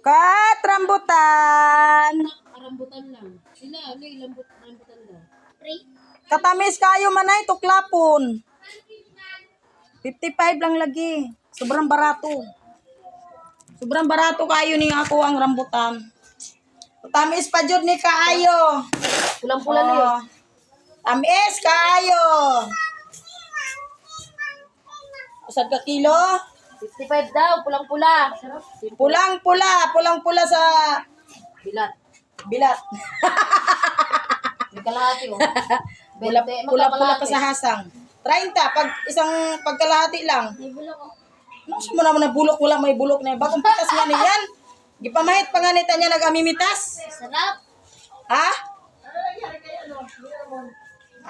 Kat rambutan. Karambutan lang. Sila, ano yung rambutan lang. Katamis kayo manay tuklapon. 55 lang lagi. Sobrang barato. Sobrang barato kayo ni ako ang rambutan. Tamis pa jud ni kaayo. Pulang-pula na yun. Oh. Tamis kaayo. Usad ka kilo? 55 daw, pulang-pula. Pulang-pula, pulang-pula sa Bilat. bilat. May kalahati oh. Pula, 20, pula-pula pa sa hasang. 30, pag isang pagkalahati lang. May bulak oh. Ano siya mo naman na bulok, wala may bulok na. Bagong pitas nga niyan. Gipamahit pa nga nita niya nag-amimitas. Sarap. Ha?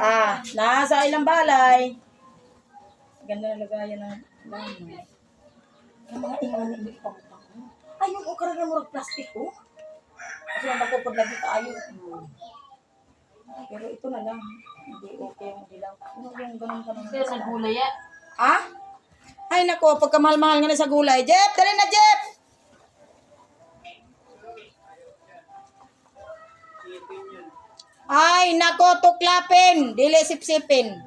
Ah, nasa ilang balay. Ganda na lagayan ng lamay. Ang mga ingon hindi pa Ay, yung ukara na murag plastic, oh. Kasi ang bakupod lagi tayo. Pero ito na lang. Hindi okay yung dilaw. Ano yung ganun ganun? Pero sa gulay ah. Ha? Ay nako, pagkamahal-mahal nga na sa gulay. Jeff, dali na Jeff! Ay nako, tuklapin. Dili sipsipin.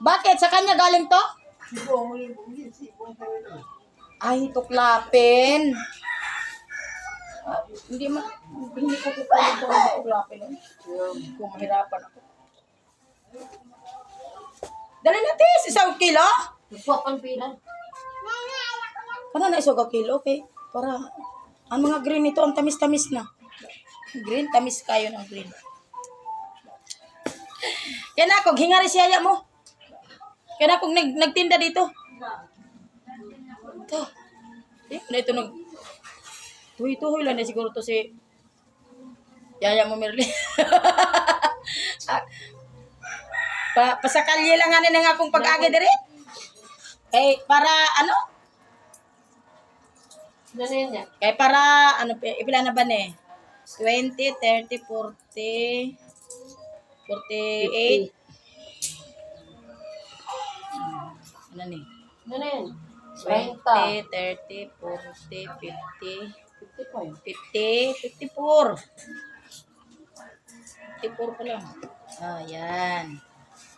Bakit? Sa kanya galing to? Ay, tuklapin. Ah, hindi ma hindi ko kukunin to ng tuklapin. eh. Kung mahirapan ako. Dali na tis, isang kilo? Nagpapang pila. Ano na isang kilo, okay? Para, ang mga green nito, ang tamis-tamis na. Green, tamis kayo ng green. Kaya na ako, hingari si Yaya mo. Kaya na kung nag nagtinda dito. Ito. Eh, na ito nag... Tuhoy-tuhoy lang na siguro to si... Yaya mo, Merlin. Ah. pa, pasakalye lang nga na akong pag-agi dire. Eh, para ano? Kaya eh, para, ano, eh, ipila na ba ne? 20, 30, 40, 48, 50. na ni. Ano na yan? 20, 30, 40, 50, 55. 50, 54. 54 pa lang. Oh, yan.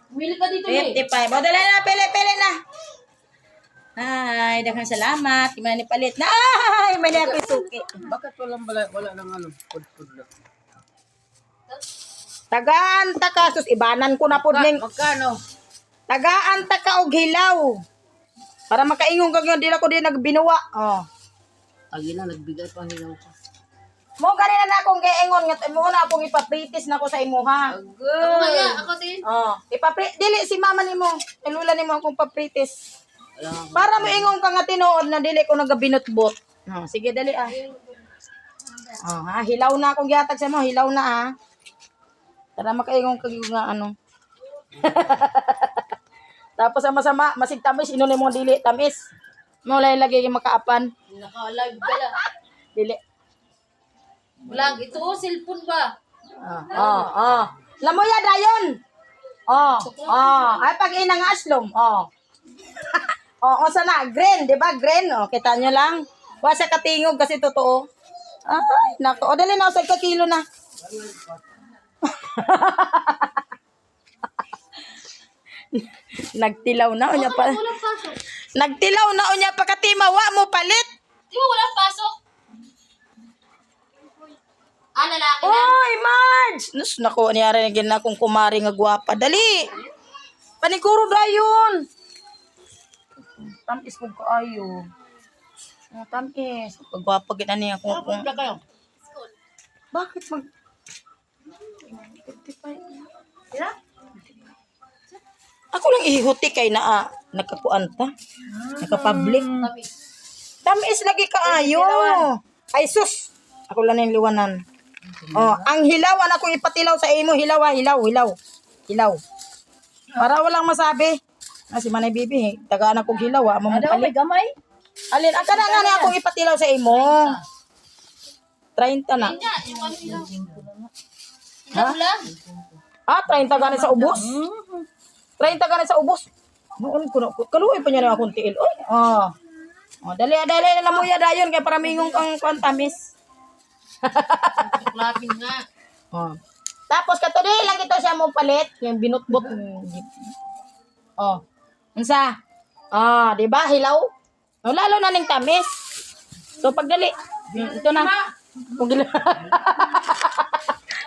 Bumili ka dito, eh. 55. O, dala na, pili, pili na. Ay, daghang salamat. Hindi mo na nipalit. Ay, may na pisuki. Bakit walang bala, wala nang ano, pud-pud lang? Tagaan, takasus, ibanan ko na pud ning. Magkano? Tagaan taka og hilaw. Para makaingon kag yun, di na ko di nagbinuwa. Oh. Agi na, nagbigay pa hilaw ko. Mo ganina na akong gaingon nga mo na akong ipapritis na ko sa imuha. Ako kaya, ako din. Oh, ipapri dili si mama nimo. Ilula nimo akong papritis. Para mo ingon ka nga tinuod na dili ko nagabinot-bot. Oh, sige dali ah. Oh, ha, hilaw na akong gihatag sa mo, hilaw na ah. Para makaingon kag nga ano. Tapos ang masama, masig tamis, inunin mo dili tamis. Mo lay lagi yung makaapan. Naka-live ka lang. Dili. Vlog. Ito oh, cellphone ba? Ah, ah, ah. Lamoya dayon. Oh, oh. Ay pag inang aslom. Oh. oh, o sana green, 'di ba? Green. Oh, kita nyo lang. Wa sa katingog kasi totoo. Ay, nako. O dali na usag ka kilo na. Nagtilaw na unya pa. Walang pasok. Nagtilaw na unya pa katimawa mo palit. Di ba walang pasok? Ah, lalaki na. Oy, Marge! Nus, naku, niyari na gina kong kumari nga gwapa. Dali! Paniguro dayon! Tamis ko kaayo. Oh, tamis. Pagwapa gina niya kung, kayo? Bakit mag... 55 Sira? Ako lang ihuti kay na ah, nakakuanta. Nakapublic. Tamis. Tamis lagi kaayo. Ay sus! Ako lang yung liwanan. Oh, ang hilawan ako ipatilaw sa imo, hilaw ah, hilaw, hilaw. Hilaw. Para walang masabi. Ah, si Manay Bibi, eh. tagaan akong hilaw ah, mamupalit. gamay? Alin, ang kana nga akong ipatilaw sa imo. 30 na. Ano. Ha? Ah, 30 ganit sa ubos? 30 ganit sa ubos? Noon ko na, kaluoy pa niya na akong tiil. Oy, ah. Oh, dali, dali na mo ya dayon kay para mingong kang kwantamis. Chocolate nga. Oh. Tapos kato di lang ito siya mo palit, yung binutbot. Oh. Unsa? Ah, di ba? Hilaw. Oh, lalo na ning tamis. So pagdali. Ito na. Pagdali.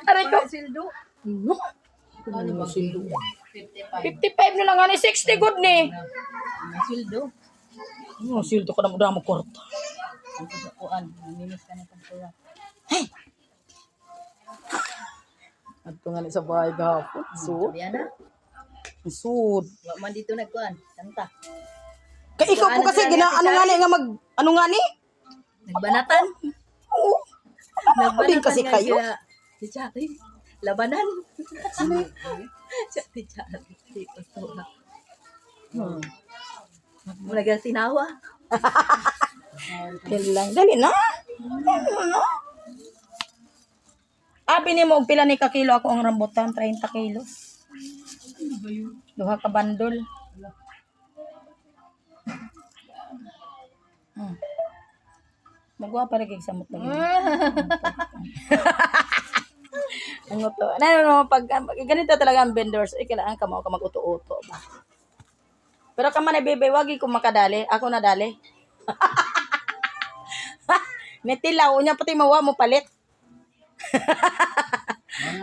Aray ko. Sildo. No. Ano ba? Sildo. 55. 55 na lang ani 60 good ni. May sildo. Oh, sildo ko na mo mo kwarta. Ang kasakuan. Naminis ka na pagkuha. Adto nga ni sa bahay gahapon. Sud. Sabihan na. Sud. Wa man dito nagkuhan. Kanta. Kay ikaw po kasi gina ano nga ni nga mag ano nga ni? Nagbanatan. Oo. Din kasi nga kayo. Si. Labanan. Si Chati. Gusto na. Hmm. Mula ka tinawa. Dali lang. Dali na. Dali na. Abi ni mo pila ni ka kilo ako ang rambutan 30 kilos. Duha ka bandol. Hmm. Magwa pa rin kay samot lagi. ano to? Ano, no, pag, pag ganito talaga ang vendors, eh, kailangan ka mo ka mag-uto-uto? Pero ka man bebe, wagi ko makadali. Ako na dali. Netilaw niya pati mawa mo palit.